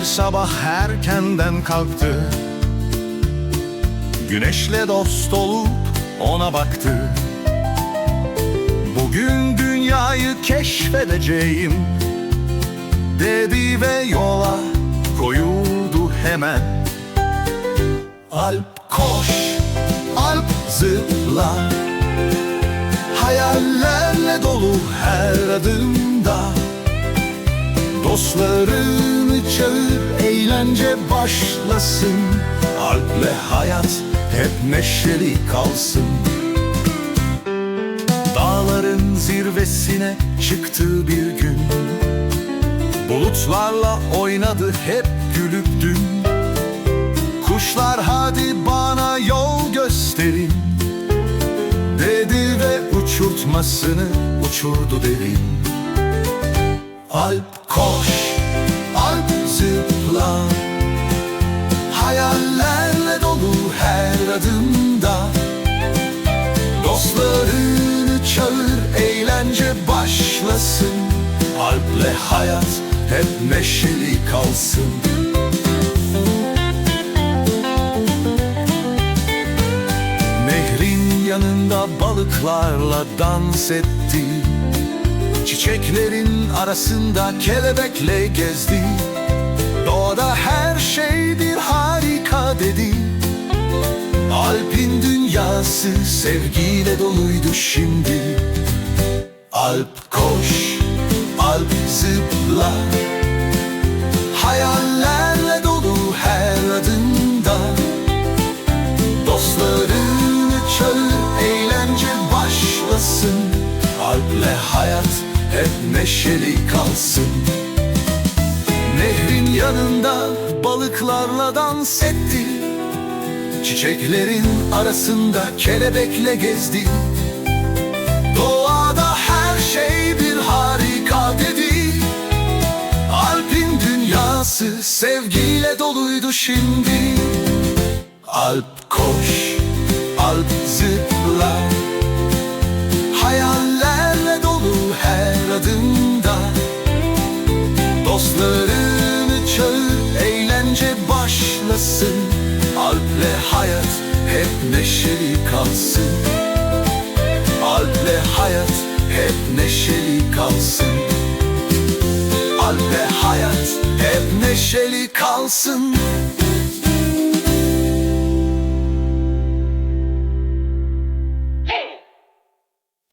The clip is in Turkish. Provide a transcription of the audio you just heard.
sabah erkenden kalktı. Güneşle dost olup ona baktı. Bugün dünyayı keşfedeceğim Dedi ve yola koyuldu hemen. Alp koş, Alp zıpla. Hayallerle dolu her adımda. Dostlarını çağır, eğlence başlasın. Alple hayat hep neşeli kalsın. Dağların zirvesine çıktı bir gün. Bulutlarla oynadı hep gülüp dün. Kuşlar hadi bana yol gösterin. Dedi ve uçurtmasını uçurdu derin. Alp koş, zıpla Hayallerle dolu her adımda. Dostlarını çağır, eğlence başlasın. Alple hayat hep neşeli kalsın. Nehrin yanında balıklarla dans etti. Çiçeklerin arasında kelebekle gezdi Doğada her şey bir harika dedi. Alp'in dünyası sevgiyle doluydu şimdi. Alp koş, Alp zıpla. Hayallerle dolu her adımda. Dostlarını çağır, eğlence başlasın. Alple hayat hep neşeli kalsın yanında balıklarla dans etti. Çiçeklerin arasında kelebekle gezdi. Doğada her şey bir harika dedi. Alp'in dünyası sevgiyle doluydu şimdi. Alp koş, hayat hep neşeli kalsın. Alp'le hayat hep neşeli kalsın. Alp'le hayat hep neşeli kalsın